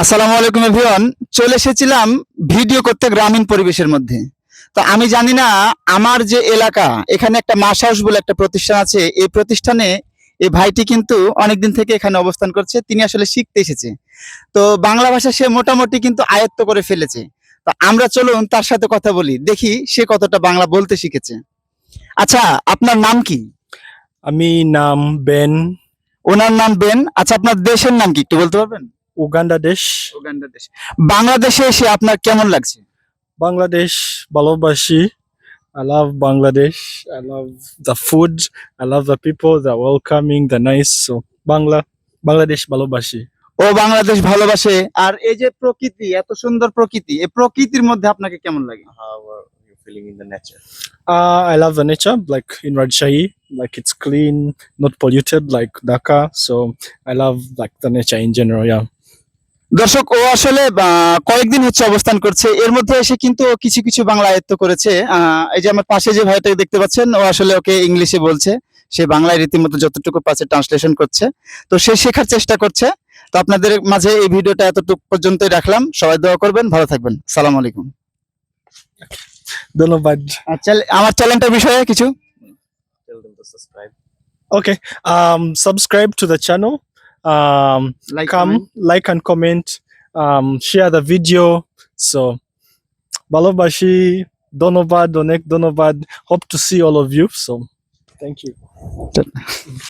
আসসালামু আলাইকুম এভরিওয়ান। চলে এসেছিলাম ভিডিও করতে গ্রামীণ পরিবেশের মধ্যে। তো আমি জানি না আমার যে এলাকা এখানে একটা মাস হাউস বলে একটা প্রতিষ্ঠান আছে। এই প্রতিষ্ঠানে এই ভাইটি কিন্তু অনেকদিন থেকে এখানে অবস্থান করছে তিনি আসলে শিখতে এসেছে। তো বাংলা ভাষা সে মোটামুটি কিন্তু আয়ত্ত করে ফেলেছে। তো আমরা চলুন তার সাথে কথা বলি দেখি সে কতটা বাংলা বলতে শিখেছে। আচ্ছা আপনার নাম কি? আমি নাম বেন। ওনার নাম বেন। আচ্ছা আপনার দেশের নাম কি একটু বলতে পারবেন? উগান্ডাদেশ উগান্ডাদেশ বাংলাদেশে এসে আপনার কেমন লাগছে? বাংলাদেশ ভালোবাসি। Love Bangladesh I love the food I love the people the welcoming the nice so Bangla Bangladesh ভালোবাসি। ও বাংলাদেশ ভালোবাসে। আর এই যে প্রকৃতি এত সুন্দর প্রকৃতি এই প্রকৃতির মধ্যে আপনাকে কেমন লাগে? How feeling in the nature I love the nature like in like it's clean not polluted like Dhaka so I love like the nature in general দর্শক ও আসলে কয়েকদিন হচ্ছে অবস্থান করছে। এর মধ্যে এসে কিন্তু কিছু কিছু বাংলা আয়ত্ত করেছে। আহ, এই যে আমার পাশে যে ভাইটাকে দেখতে পাচ্ছেন ও আসলে ওকে ইংলিশে বলছে। সে বাংলায় রীতিমতো যতটুকু পাচ্ছে ট্রান্সলেশন করছে। তো সে শেখার চেষ্টা করছে। তো আপনাদের মাঝে এই ভিডিওটা এতটুকু পর্যন্তই রাখলাম। সবাই দোয়া করবেন ভালো থাকবেন। সালাম আলাইকুম। ধন্যবাদ। আচ্ছা আমার চ্যানেলটার বিষয়ে কিছু? Okay subscribe to subscribe. Okay. um, like, come comment. like and comment. Um, share the video. So balobashi donovad donek donovad hope to see all of you. So thank you.